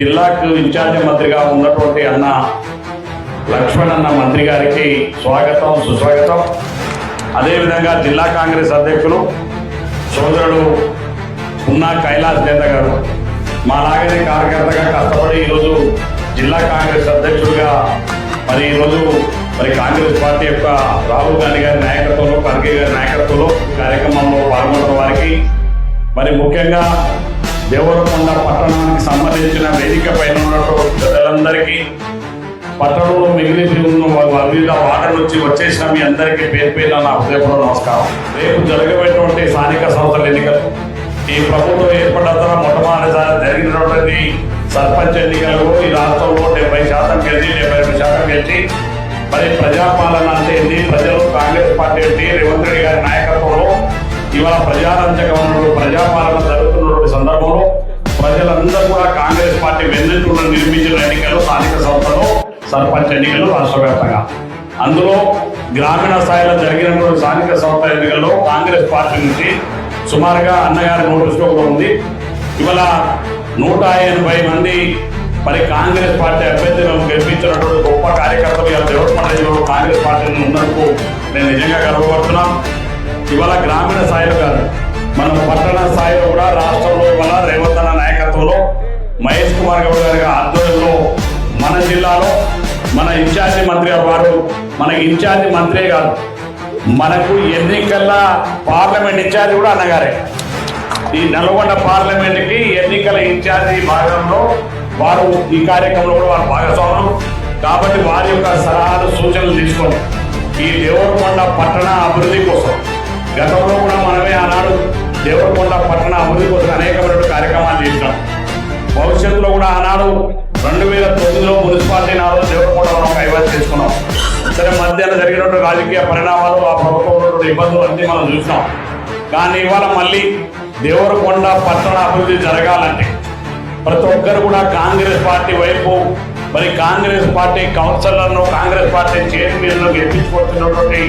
జిల్లాకు ఇన్ఛార్జ్ మంత్రిగా ఉన్నటువంటి అన్న లక్ష్మణ్ అన్న మంత్రి గారికి స్వాగతం సుస్వాగతం. అదేవిధంగా జిల్లా కాంగ్రెస్ అధ్యక్షులు సోదరుడు ఉన్న కైలాస్ నేత గారు. మా లాగనే కార్యకర్తగా కష్టపడి ఈరోజు జిల్లా కాంగ్రెస్ అధ్యక్షుడిగా మరి ఈరోజు మరి కాంగ్రెస్ పార్టీ యొక్క రాహుల్ గాంధీ గారి నాయకత్వంలో ఖర్గే గారి నాయకత్వంలో కార్యక్రమంలో పాల్గొన్న వారికి మరి ముఖ్యంగా దేవరకొండ పట్టణానికి సంబంధించిన వేదిక పైన ఉన్నటువంటి ప్రజలందరికీ పట్టణంలో మిగిలి ఉన్న వివిధ వార్డుల నుంచి వచ్చేసిన మీ అందరికీ పేరు పేరు నా హృదయపూర్వ నమస్కారం. రేపు జరగబోయేటువంటి స్థానిక సంస్థల ఎన్నికలు. ఈ ప్రభుత్వం ఏర్పడిన మొట్టమొదటిసారి జరిగినటువంటి సర్పంచ్ ఎన్నికలు. ఈ రాష్ట్రంలో డెబ్బై శాతం గెలిచి డెబ్బై రెండు శాతం గెలిచి మరి ప్రజాపాలన అంటే ఏంటి? ప్రజలు కాంగ్రెస్ పార్టీ ఏంటి? రేవంత్ రెడ్డి గారి నాయకత్వంలో ఇవాళ ప్రజారంజకం ప్రజాపాలన కాంగ్రెస్ నిర్మించిన ఎన్నికలు స్థానిక సంస్థలు సర్పంచ్ ఎన్నికలు రాష్ట్ర వ్యాప్తంగా. అందులో గ్రామీణ స్థాయిలో జరిగినటువంటి స్థానిక సంస్థల ఎన్నికల్లో కాంగ్రెస్ పార్టీ నుంచి సుమారుగా అన్నగారి నోటీసులో కూడా ఉంది. ఇవాళ నూట ఎనభై మంది మరి కాంగ్రెస్ పార్టీ అభ్యర్థులను గెలిపించినటువంటి గొప్ప కార్యకర్తలు ఇలా దేవరకొండలో కాంగ్రెస్ పార్టీని ఉన్నందుకు నేను నిజంగా గర్వపడుతున్నాం. ఇవాళ గ్రామీణ స్థాయిలో కాదు ఇన్ఛార్జ్ మంత్రే కాదు. మనకు ఎన్నికల పార్లమెంట్ ఇన్ఛార్జ్ కూడా అన్నగారే. ఈ నల్గొండ పార్లమెంట్కి ఎన్నికల ఇన్ఛార్జి భాగంలో వారు ఈ కార్యక్రమంలో కూడా వారు భాగస్వాములు. కాబట్టి వారి యొక్క సలహాలు సూచనలు తీసుకొని ఈ దేవరకొండ పట్టణ అభివృద్ధి కోసం. గతంలో కూడా మనమే ఆనాడు దేవరకొండ పట్టణ అభివృద్ధి కోసం అనేకమైన కార్యక్రమాలు చేసినాం. భవిష్యత్తులో కూడా ఆనాడు రెండు వేల తొమ్మిదిలో మున్సిపాలిటీ నాలుగు దేవరకొండ మనం కైవసం చేసుకున్నాం. సరే మధ్యాహ్నం జరిగినటువంటి రాజకీయ పరిణామాలు ఆ ప్రభుత్వం ఇబ్బందులు అన్నీ మనం చూసాం కానీ ఇవాళ మళ్ళీ దేవరకొండ పట్టణ అభివృద్ధి జరగాలంటే ప్రతి ఒక్కరు కూడా కాంగ్రెస్ పార్టీ వైపు మరి కాంగ్రెస్ పార్టీ కౌన్సిలర్ను కాంగ్రెస్ పార్టీ చైర్మన్ను గెలిపించుకొచ్చినటువంటి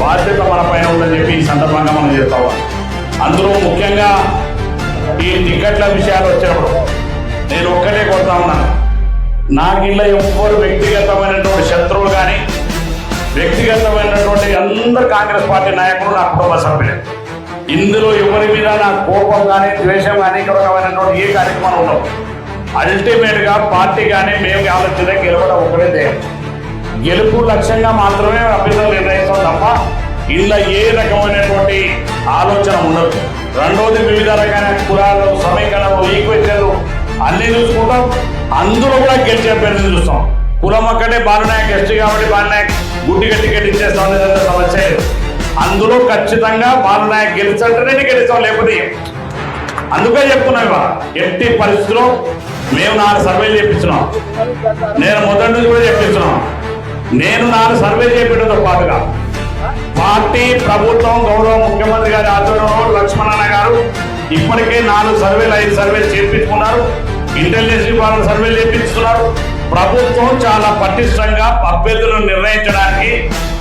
బాధ్యత మన పైన ఉందని చెప్పి ఈ సందర్భంగా మనం చేస్తాం అందులో ముఖ్యంగా ఈ టికెట్ల విషయాలు వచ్చినప్పుడు నేను ఒక్కటే కొడతా ఉన్నాను. నాకు ఇలా ఎవ్వరు వ్యక్తిగతమైనటువంటి శత్రువులు కానీ వ్యక్తిగతమైనటువంటి అందరు కాంగ్రెస్ పార్టీ నాయకులు నా కుటుంబ సభ్యులే. ఇందులో ఎవరి మీద నా కోపం కానీ ద్వేషం కానీ ఇక్కడ రకమైనటువంటి ఏ కార్యక్రమాలు ఉండవు. అల్టిమేట్గా పార్టీ కానీ మేము ఆలోచన గెలవడం ఒకటే ధ్యేయం. గెలుపు లక్ష్యంగా మాత్రమే అభ్యర్థులు నిర్ణయిస్తాం తప్ప ఇందులో ఏ రకమైనటువంటి ఆలోచన ఉండదు. రెండోది వివిధ రకాల కులాలు సమీకరణలు ఈక్వెషన్లు అన్నీ చూసుకుంటాం. అందులో కూడా గెలిచే అభ్యర్థులు చూస్తాం. కులం ఒక్కటే బాలనాయక్ ఎస్టీ కాబట్టి బాలనాయక్. గుడ్డిగా టికెట్ ఇచ్చేస్తాం లేదంటే సమస్య లేదు అందులో ఖచ్చితంగా బాలనాయక్ గెలిచంటేనే గెలుస్తాం లేకపోతే అందుకే చెప్తున్నాం ఇవా ఎట్టి పరిస్థితిలో మేము నాలుగు సర్వేలు చేపించినాం నేను మొదటి నుంచి కూడా చెప్పిస్తున్నాం నేను నాలుగు సర్వే చేపించడంతో పాటుగా. పార్టీ ప్రభుత్వం గౌరవ ముఖ్యమంత్రి గారి ఆధ్వర్యంలో లక్ష్మణన్న గారు ఇప్పటికే నాలుగు సర్వేలు ఐదు సర్వేలు చేపించుకున్నారు ఇంటెలిజెన్స్ డిపార్ట్మెంట్ సర్వేలు చేపించుకున్నారు ప్రభుత్వం చాలా పటిష్టంగా అభ్యర్థులను నిర్ణయించడానికి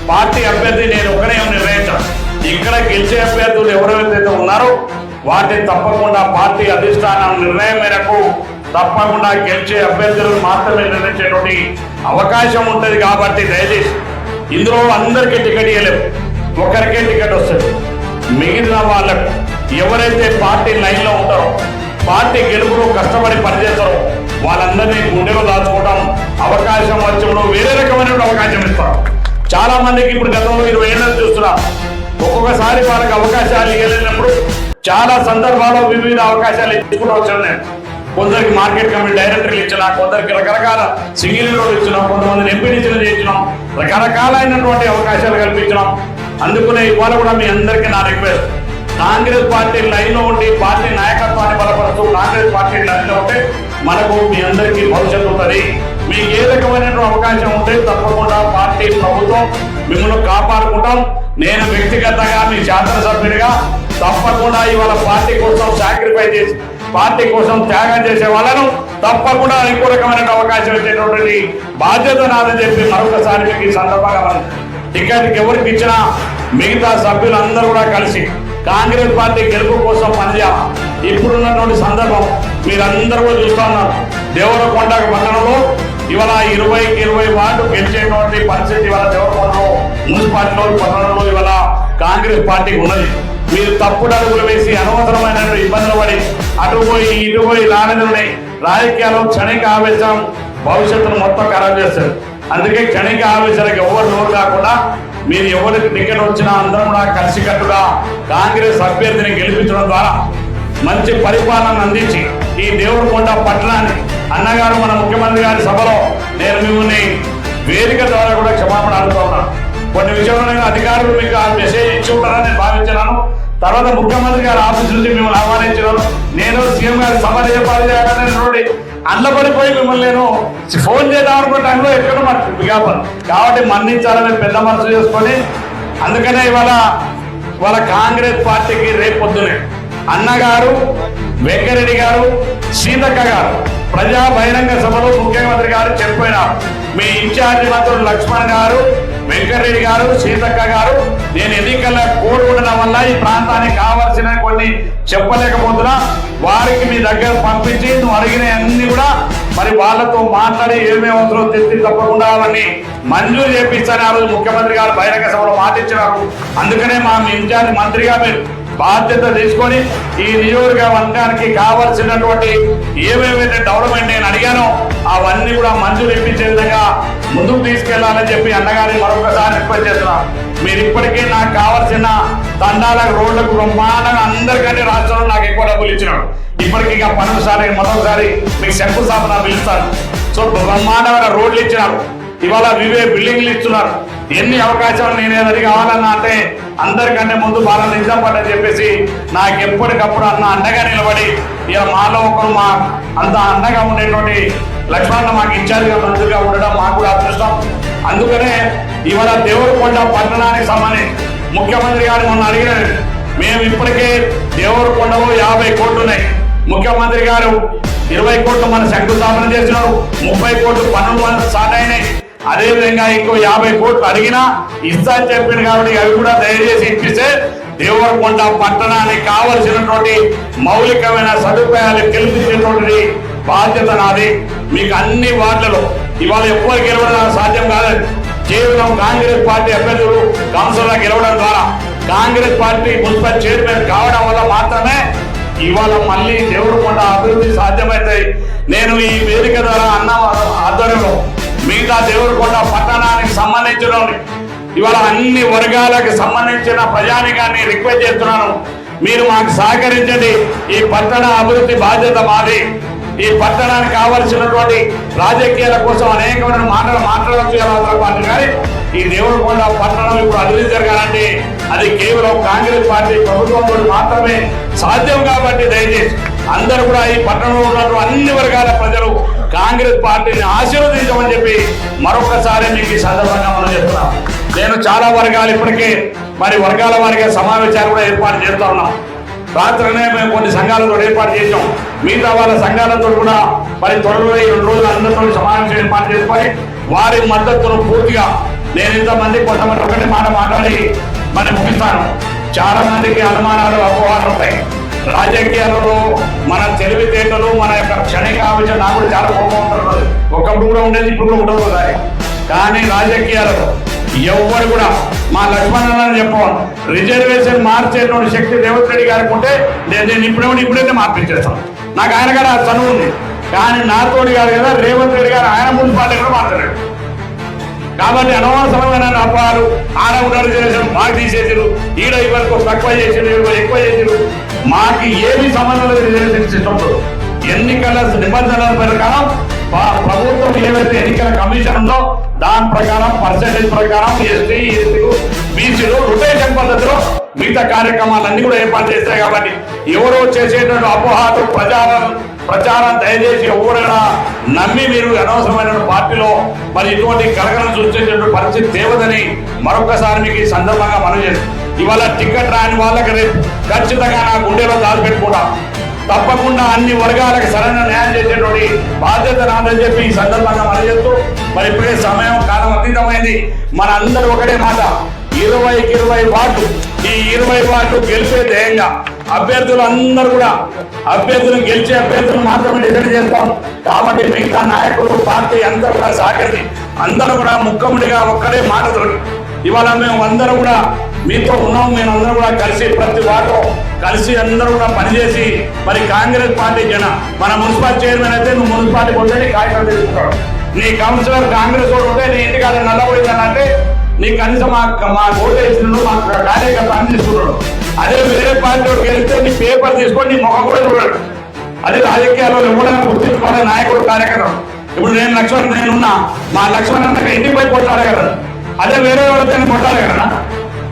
పార్టీ అభ్యర్థి నేను ఒకనే నిర్ణయించాను. ఇక్కడ గెలిచే అభ్యర్థులు ఎవరెవరైతే ఉన్నారో వాటిని తప్పకుండా పార్టీ అధిష్టానం నిర్ణయం మేరకు తప్పకుండా గెలిచే అభ్యర్థులను మాత్రమే నిర్ణయించేటువంటి అవకాశం ఉంటుంది కాబట్టి దయచేసి ఇందులో అందరికీ టికెట్ ఇవ్వలేము ఒకరికే టికెట్ వస్తుంది. మిగిలిన వాళ్ళకు ఎవరైతే పార్టీ లైన్లో ఉంటారో పార్టీ గెలుపులో కష్టపడి పనిచేస్తారో వాళ్ళందరినీ గుండెలో దాచుకోవడం అవకాశం వచ్చినప్పుడు వేరే రకమైన అవకాశం ఇస్తారు. చాలా మందికి ఇప్పుడు గతంలో ఇరవై ఏళ్ళు చూస్తున్నాం. ఒక్కొక్కసారి వాళ్ళకి అవకాశాలు ఇవ్వలేనప్పుడు చాలా సందర్భాల్లో వివిధ అవకాశాలు ఇచ్చుకుంటూ వచ్చాను నేను. కొందరికి మార్కెట్ కమిటీ డైరెక్టర్లు ఇచ్చినా కొందరికి రకరకాల సింగిల్ రోడ్ ఇచ్చినాం కొంతమందిని ఎంపీడీసీలు చేయించినాం రకరకాలైనటువంటి అవకాశాలు కల్పించినాం. అందుకునే ఇవాళ కూడా మీ అందరికీ నా రిక్వెస్ట్. కాంగ్రెస్ పార్టీ లైన్లో ఉండి పార్టీ నాయకత్వాన్ని బలపరుస్తూ కాంగ్రెస్ పార్టీ లైన్లో ఉంటే మనకు మీ అందరికీ భవిష్యత్తు ఉంటుంది. మీకు ఏ రకమైన అవకాశం ఉంటే తప్పకుండా పార్టీ ప్రభుత్వం మిమ్మల్ని కాపాడుకుంటాం. నేను వ్యక్తిగతంగా మీ శాసనసభ్యుడిగా తప్పకుండా ఇవాళ పార్టీ కోసం సాక్రిఫై చేసి పార్టీ కోసం త్యాగం చేసే వాళ్ళను తప్పకుండా ఇంకో రకమైన అవకాశం ఇచ్చేటటువంటి బాధ్యత నాదని చెప్పి మరొకసారి మీకు ఈ సందర్భంగా మనం టికెట్ ఎవరికి ఇచ్చినా మిగతా సభ్యులందరూ కూడా కలిసి కాంగ్రెస్ పార్టీ గెలుపు కోసం పనిచేయాలి? ఇప్పుడున్నటువంటి సందర్భం మీరందరూ కూడా చూస్తా ఉన్నారు. దేవరకొండ పట్టణంలో ఇవాళ ఇరవైకి ఇరవై వార్డు గెలిచేటువంటి పరిస్థితి ఇవాళ దేవరకొండలో మున్సిపాలిటీలో పట్టణంలో ఇవాళ కాంగ్రెస్ పార్టీకి ఉన్నది. మీరు తప్పుడు అడుగులు వేసి అనవసరమైన ఇబ్బందులు పడి అటు పోయి ఇటు పోయి రానిదున్నాయి రాజకీయాల్లో క్షణిక ఆవేశం భవిష్యత్తును మొత్తం ఖరాబ్ చేస్తారు అందుకే క్షణిక ఆవేశాలకు ఎవరు నోరు కాకుండా మీరు ఎవరికి టికెట్ వచ్చినా అందరం కూడా కలిసికట్టుగా కాంగ్రెస్ అభ్యర్థిని గెలిపించడం ద్వారా మంచి పరిపాలన అందించి ఈ దేవుడు కొండ పట్టణాన్ని అన్నగారు మన ముఖ్యమంత్రి గారి సభలో నేను మిమ్మల్ని వేదిక ద్వారా కూడా క్షమాపణ అడుగుతున్నాను కొన్ని విషయంలో నేను అధికారులు మీకు ఆ మెసేజ్ ఇచ్చి ఉంటారని నేను భావించినాను. తర్వాత ముఖ్యమంత్రి గారి ఆఫీస్ నుంచి మిమ్మల్ని ఆహ్వానించినాను. నేను సీఎం గారి సభ ఏర్పాటు చేయాలని చూడండి అల్లబడిపోయి మిమ్మల్ని నేను ఫోన్ చేద్దాం అనుకున్న టైంలో ఎక్కడ మనకు విజ్ఞాపన? కాబట్టి మన్నించాలని పెద్ద మనసు చేసుకొని అందుకనే ఇవాళ వాళ్ళ కాంగ్రెస్ పార్టీకి రేపు పొద్దునే అన్నగారు వెంకరెడ్డి గారు సీతక్క గారు ప్రజా బహిరంగ సభలో ముఖ్యమంత్రి గారు చెప్పినారు మీ ఇన్ఛార్జి మంత్రులు లక్ష్మణ్ గారు వెంకరెడ్డి గారు సీతక్క గారు నేను ఎన్నికల కోడ్ ఉండడం వల్ల ఈ ప్రాంతానికి కావాల్సిన కొన్ని చెప్పలేకపోతున్నా. వారికి మీ దగ్గర పంపించి నువ్వు అడిగిన అన్ని కూడా మరి వాళ్ళతో మాట్లాడి ఏమేమి అవసరం తెచ్చి తప్పకుండా అవన్నీ మంజూరు చేపిస్తారని ఆ రోజు ముఖ్యమంత్రి గారు బహిరంగ సభలో మాటించినారు అందుకనే మా మీ ఇన్ఛార్జి మంత్రిగా మీరు బాధ్యత తీసుకొని ఈ నియోజకవర్గానికి కావలసినటువంటి ఏమేమైతే డెవలప్మెంట్ నేను అడిగానో అవన్నీ కూడా మంజూరు ఇప్పించే విధంగా ముందుకు తీసుకెళ్ళాలని చెప్పి అన్నగారిని మరొకసారి రిక్వెస్ట్ చేస్తున్నాను మీరు ఇప్పటికే నాకు కావాల్సిన తండాలకు రోడ్లకు బ్రహ్మాండంగా అందరికంటే రాష్ట్రంలో నాకు ఎక్కువ డబ్బులు ఇచ్చినాడు. ఇప్పటికి ఇక పన్నెండుసారి మరొకసారి మీకు శంకుస్థాపన పిలుస్తాను. సో బ్రహ్మాండమైన రోడ్లు ఇచ్చినారు ఇవాళ వివే బిల్డింగ్లు ఇస్తున్నారు. ఎన్ని అవకాశాలు నేను ఏదైనా కావాలన్నా అంటే అందరికంటే ముందు బాగా నిజం పడని చెప్పేసి నాకు ఎప్పటికప్పుడు అన్న అండగా నిలబడి ఇక మాలో ఒకరు మా అంత అండగా ఉండేటువంటి లక్ష్మణ మాకు ఇచ్చారుగా మందుగా ఉండడం మాకు కూడా అదృష్టం. అందుకనే ఇవాళ దేవరకొండ పట్టణానికి సంబంధించి ముఖ్యమంత్రి గారు మొన్న అడిగినారు మేము ఇప్పటికే దేవరకొండలో యాభై కోట్లు ఉన్నాయి. ముఖ్యమంత్రి గారు ఇరవై కోట్లు మన శంకుస్థాపన చేసినారు ముప్పై కోట్లు పన్నులు మన స్టార్ట్ అయినాయి. అదే విధంగా ఇంకో యాభై కోట్లు అడిగినా ఇస్తా అని చెప్పింది కాబట్టి అవి కూడా దయచేసి ఇప్పిస్తే దేవరకొండ పట్టణానికి కావలసినటువంటి మౌలికమైన సదుపాయాలు కల్పించేటువంటి బాధ్యత నాది. మీకు అన్ని వార్డులలో ఇవాళ ఎవ్వరు గెలవడం సాధ్యం కాలేదు. కేవలం కాంగ్రెస్ పార్టీ అభ్యర్థులు కౌన్సిల్లో గెలవడం ద్వారా కాంగ్రెస్ పార్టీ మున్సిపల్ చైర్మన్ కావడం వల్ల మాత్రమే ఇవాళ మళ్ళీ దేవరకొండ అభివృద్ధి సాధ్యమవుతాయి నేను ఈ వేదిక ద్వారా అన్న సంబంధించిన ఇవాళ అన్ని వర్గాలకు సంబంధించిన ప్రజానికాన్ని రిక్వెస్ట్ చేస్తున్నాను. మీరు మాకు సహకరించండి. ఈ పట్టణ అభివృద్ధి బాధ్యత మాది. ఈ పట్టణానికి కావలసినటువంటి రాజకీయాల కోసం అనేకమైన మాటలు మాట్లాడవచ్చు పార్టీ. కానీ ఈ దేవుడికొండ పట్టణం ఇప్పుడు అభివృద్ధి జరగాలంటే అది కేవలం కాంగ్రెస్ పార్టీ ప్రభుత్వంతో మాత్రమే సాధ్యం కాబట్టి దయచేసి అందరూ కూడా ఈ పట్టణంలో ఉన్న అన్ని వర్గాల ప్రజలు కాంగ్రెస్ పార్టీని ఆశీర్వదించమని చెప్పి మరొకసారి మీకు ఈ సందర్భంగా మనం చెప్తున్నాం. నేను చాలా వర్గాలు ఇప్పటికే మరి వర్గాల వారిగా సమావేశాలు కూడా ఏర్పాటు చేస్తూ ఉన్నాం. రాత్రినే మేము కొన్ని సంఘాలతో ఏర్పాటు చేసాం మిగతా వాళ్ళ సంఘాలతో కూడా మరి త్వరలో ఈ రెండు రోజులు అందరితో సమావేశం ఏర్పాటు చేసుకొని వారి మద్దతును పూర్తిగా నేను ఇంతమంది కొంతమంది ఒకటి మాట మాట్లాడి మరి ముగిస్తాను. చాలా మందికి అనుమానాలు అపోహాలు ఉంటాయి. రాజకీయాలలో మన తెలివితేటలు మన యొక్క క్షణిక ఆవేశం నాకు కూడా చాలా కోపం ఉంటుంది ఒకప్పుడు కూడా ఉండేది ఇప్పుడు కూడా ఉండదు కానీ రాజకీయాలలో ఎవ్వరు కూడా మా లక్ష్మణ్ అని చెప్పాను రిజర్వేషన్ మార్చేటువంటి శక్తి రేవంత్ రెడ్డి గారికి ఉంటే నేను నేను ఇప్పుడేమో ఇప్పుడైతే మార్పించేస్తాను. నాకు ఆయన కూడా ఆ చనువు ఉంది. కానీ నాతోడి గారు కదా రేవంత్ రెడ్డి గారు ఆయన మున్సిపాలిటీ కూడా మాట్లాడాడు. కాబట్టి అనవసరమైన అపాలు ఆడ ఉన్న మాకు తీసేసారు ఈడ ఇవరకు తక్కువ చేసారు ఇవరకు ఎక్కువ చేసారు మాకు ఏమి సంబంధం లేదు ఎన్నికల నిబంధనల ప్రకారం ప్రభుత్వం ఏవైతే ఎన్నికల కమిషన్ ఉందో దాని ప్రకారం పర్సంటేజ్ ప్రకారం ఎస్టీ ఎస్టీలు బీసీలు రొటేషన్ పద్ధతిలో మిగతా కార్యక్రమాలన్నీ కూడా ఏర్పాటు చేస్తాయి కాబట్టి ఎవరో చేసేటువంటి అపోహాలు ప్రచారం ప్రచారం దయచేసి ఎవరైనా నమ్మి మీరు అనవసరమైన పార్టీలో మరి ఇటువంటి కలగలను సృష్టించేటువంటి పరిస్థితి తేవదని మరొకసారి మీకు ఈ సందర్భంగా మనం ఇవాళ టికెట్ రాని వాళ్ళకి రేపు ఖచ్చితంగా నా గుండెలో దాచిపెట్టుకుంటా తప్పకుండా అన్ని వర్గాలకు సరైన న్యాయం చేసేటువంటి బాధ్యత నాదని చెప్పి ఈ సందర్భంగా మనం చేస్తూ మరి ఇప్పుడే సమయం కాలం అతీతమైంది. మన అందరూ ఒకటే మాట ఇరవైకి ఇరవై వార్డు ఈ ఇరవై వార్డు గెలిపే ధ్యేయంగా అభ్యర్థులు అందరూ కూడా అభ్యర్థులు గెలిచే అభ్యర్థులు మాత్రమే డిసైడ్ చేస్తాం. కాబట్టి మిగతా నాయకులు పార్టీ అందరూ కూడా సహకరించి అందరూ కూడా ముక్కముడిగా ఒక్కడే మాటలు ఇవాళ మేము అందరూ కూడా మీతో ఉన్నాం. మేము అందరం కూడా కలిసి ప్రతి వార్డు కలిసి అందరూ కూడా పనిచేసి మరి కాంగ్రెస్ పార్టీ జన మన మున్సిపల్ చైర్మన్ అయితే నువ్వు మున్సిపాలిటీ ఉంటే కార్యక్రమం కాగితం నీ కౌన్సిలర్ కాంగ్రెస్ వాడు ఉంటే నీ ఇంటికాడ నల్లబోయిందని అంటే నీ కనీసం మా మా ఓటు వేసిన మా కార్యకర్త అందిస్తున్నాడు అదే వేరే పార్టీ వెళ్తే నీ పేపర్ తీసుకొని నీ ముఖం కూడా చూడాడు. అదే రాజకీయాల్లో ఎవరైనా గుర్తించుకోవాలి నాయకుడు కార్యకర్త. ఇప్పుడు నేను లక్ష్మణ్ నేనున్నా. మా లక్ష్మణ్ అన్నకి ఇంటికి పోయి కొట్టాలి కదా? అదే వేరే వాళ్ళతో కొట్టాలి కదా?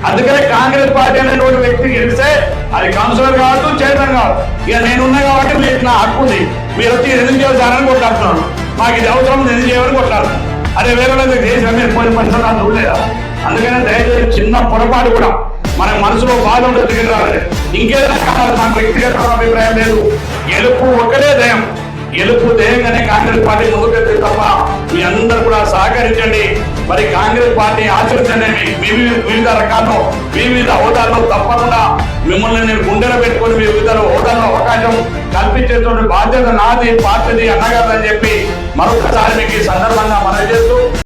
అందుకనే కాంగ్రెస్ పార్టీ అనేటువంటి వ్యక్తి గెలిస్తే అది కౌన్సిలర్ కావచ్చు చైర్మన్ కావచ్చు ఇక నేనున్నా కాబట్టి మీకు నా హక్కు ఉంది. మీరు వచ్చి ఎందుకు చేస్తారని కొట్లాడుతున్నాను మాకు ఇది అవసరం ఉంది, ఎందుకు చేయమని కొట్లాడుతున్నాను అదే వేరే దేశమే చేసిన మీరు పోయిన నాకు చూడలేదా అందుకనే దయచేసి చిన్న పొరపాటు కూడా మన మనసులో బాధ ఉండదు టికెట్ రావాలి. ఇంకేదైనా కావాలి నాకు వ్యక్తిగత అభిప్రాయం లేదు. గెలుపు ఒకటే దయం గెలుపు ధ్యేయంగానే కాంగ్రెస్ పార్టీ ముందుకెళ్తే తప్ప మీ అందరూ కూడా సహకరించండి. మరి కాంగ్రెస్ పార్టీ ఆచరించండి. మీ వివిధ రకాల్లో వివిధ హోదాల్లో తప్పకుండా మిమ్మల్ని నేను గుండెలో పెట్టుకొని మీ వివిధ హోదాల్లో అవకాశం కల్పించేటువంటి బాధ్యత నాది పార్టీది అన్నగారు అని చెప్పి మరొకసారి మీకు ఈ సందర్భంగా మనం చేస్తూ